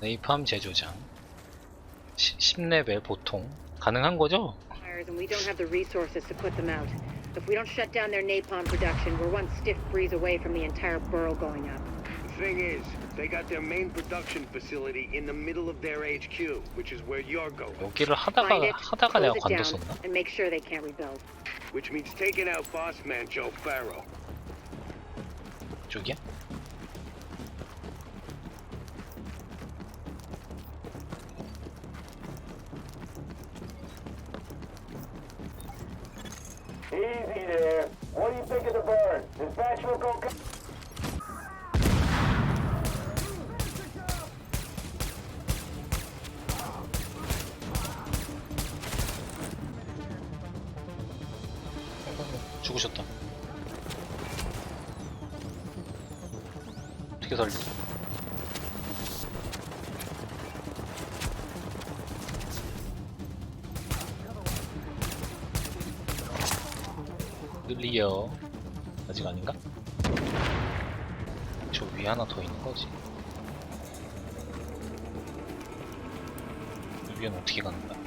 네이팜 제조장 10 레벨 보통 가능한 거죠? and we don't have the resources to put them out. If we don't shut down their napalm production, we're one stiff breeze away from the entire borough going up. The thing is, they got their main production facility in the middle of their HQ, which is where you're going. 여기를 하다가 하다가 내가 close it down, 관뒀었나? and make sure they can't rebuild. Which means taking out boss man Joe Farrow. 쪽이야? 죽으셨다. 어떻게 살리지? 클리어 아직 아닌가? 저 위에 하나 더 있는 거지. 이 위에는 어떻게 가는 거야?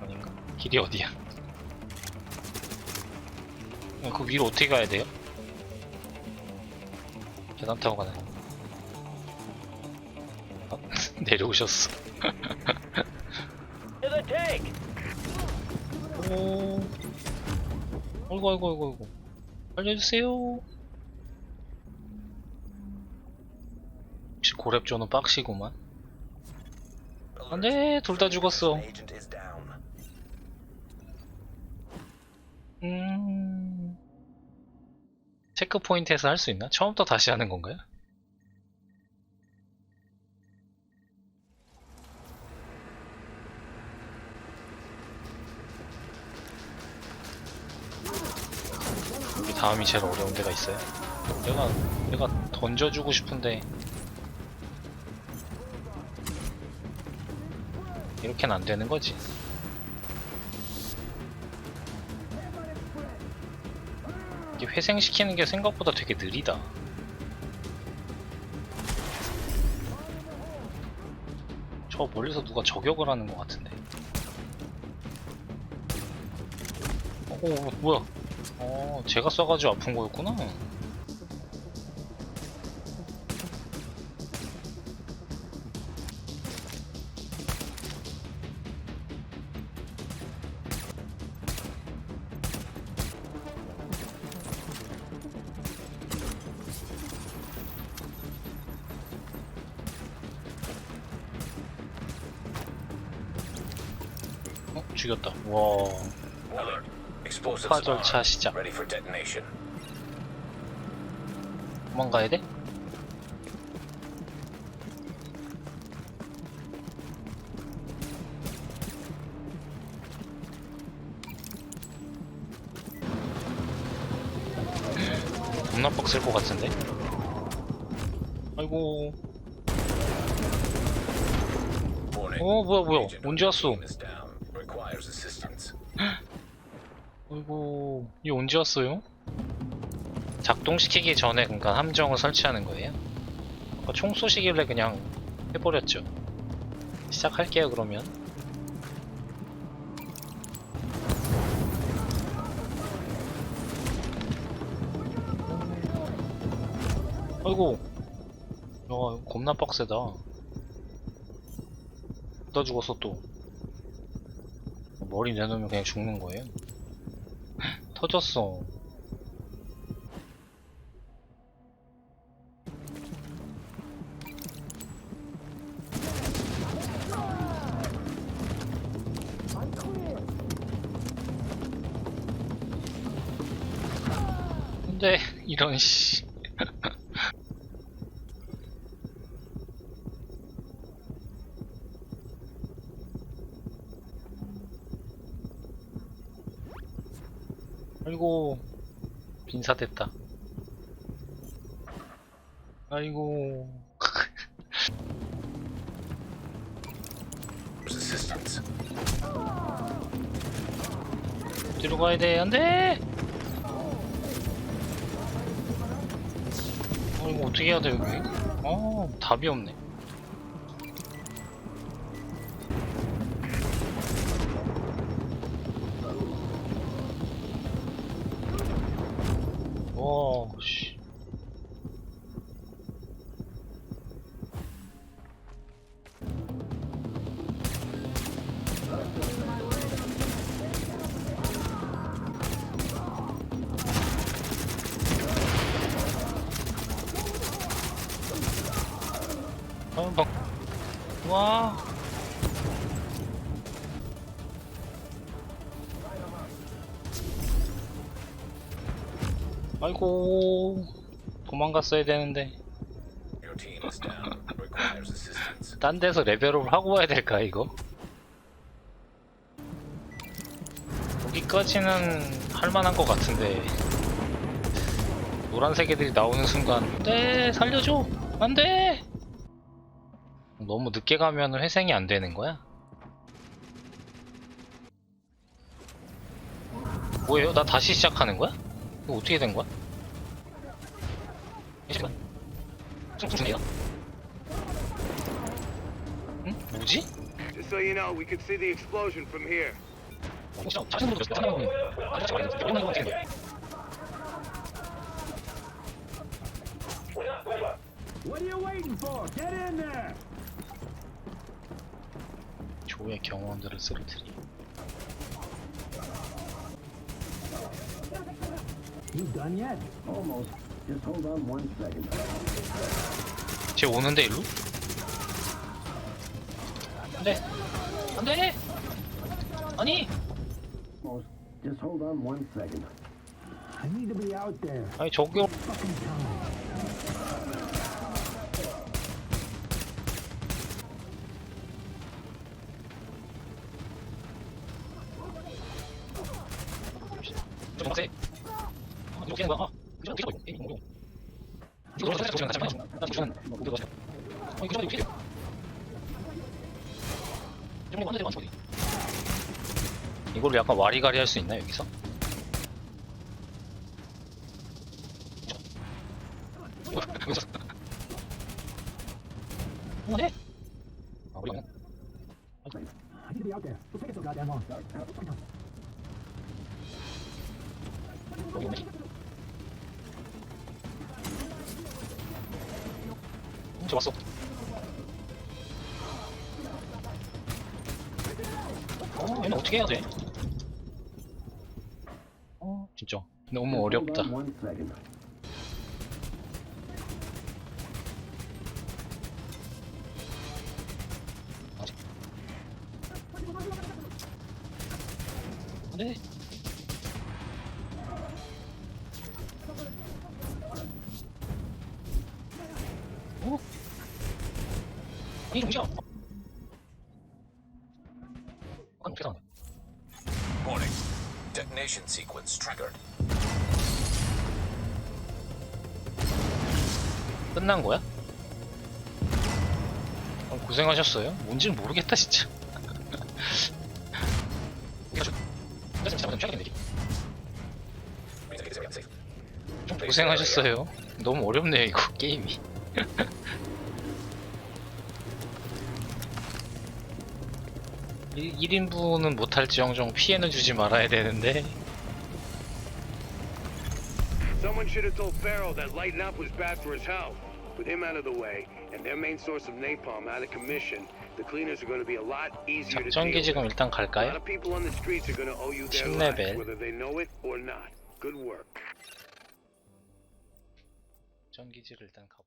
아닌가? 길이 어디야? 어, 그 위로 어떻게 가야 돼요? 계단 타고 가네. 아, 내려오셨어. The tank. 오. 아이고, 아이고, 아이고, 아이고. 알려주세요. 역시 고랩조는 빡시구만. 안 돼, 둘 다 죽었어. 음. 체크 포인트에서 할 수 있나? 처음부터 다시 하는 건가요? 다음이 제일 어려운 데가 있어요. 내가 내가 던져주고 싶은데 이렇게는 안 되는 거지. 이게 회생시키는 게 생각보다 되게 느리다. 저 멀리서 누가 저격을 하는 것 같은데. 어, 어, 뭐야? 어, 제가 쏴가지고 아픈 거였구나. 어, 죽였다. 와. Explosives 폭파 절차 armed. 시작. Ready for detonation. 도망가야 돼? 겁나 빡셀 것 같은데? 아이고 Warning. 어 뭐야 뭐야 언제 왔어 down. 이고 이 언제 왔어요? 작동시키기 전에 그러니까 함정을 설치하는 거예요? 아까 총 쏘시길래 그냥 해버렸죠 시작할게요 그러면 아이고 야 겁나 빡세다 나 죽었어 또 머리 내놓으면 그냥 죽는 거예요? 터졌어. 근데 이런 씨. 아이고 빈사됐다. 아이고. 뒤로 가야 돼. 안 돼! 어, 이거 어떻게 해야 돼, 여기? 어, 답이 없네. 와, 씨. 어, 막, 와. 아이고, 도망갔어야 되는데. 딴 데서 레벨업을 하고 와야 될까, 이거? 여기까지는 할만한 것 같은데. 노란색 애들이 나오는 순간, 안 돼! 살려줘! 안 돼! 너무 늦게 가면 회생이 안 되는 거야? 뭐예요? 나 다시 시작하는 거야? 이거 어떻게 된 거야? 잠시만. 무슨 일이야? 응? 뭐지? Just so you know, we could see the explosion from here. What are you waiting for? Get in there! 조의 경호원들을 쓰러뜨리. You done yet? Almost. Just hold on one second. 쟤 오는데 일로? 안돼, 안돼. 아니, Almost. Just hold on one second. I need to be out there. 아니 저기 오- Fucking time. 하는 거야? 어, 그죠? 어떻게 잡아, 이거? 어떻게 잡아? 잠깐만, 잠깐만. 나 지금 시간 어떻게 잡아? 어, 이거 어떻게 돼? 좀 완전 완전 어디? 이걸 약간 와리가리 할 수 있나 여기서? 여기서. 어, 네? 아, 우리 I need to be out there. Don't take it so goddamn long. 왔어. 어, 얘는 어떻게 해야 돼? 어, 진짜. 너무 어렵다. 네. 이 정신 아, 세상에. Warning. Detonation sequence triggered. 끝난 거야? 어, 고생하셨어요. 뭔지는 모르겠다 진짜. 고생하셨어요. 너무 어렵네요 이거 게임이. 1, 인분은 못할지언정 피해는 주지 말아야 되는데 Someone should have told Pharaoh that lighting up was bad for his health. With him out of the way, and their main source of napalm out of commission, the cleaners are going to be a lot easier to 작전기 deal 지금 with. 일단 A lot 갈까요? of people on the streets are going to owe you their 10 lives, 레벨. whether they know it or not. Good work. 작전기지를 일단 가보.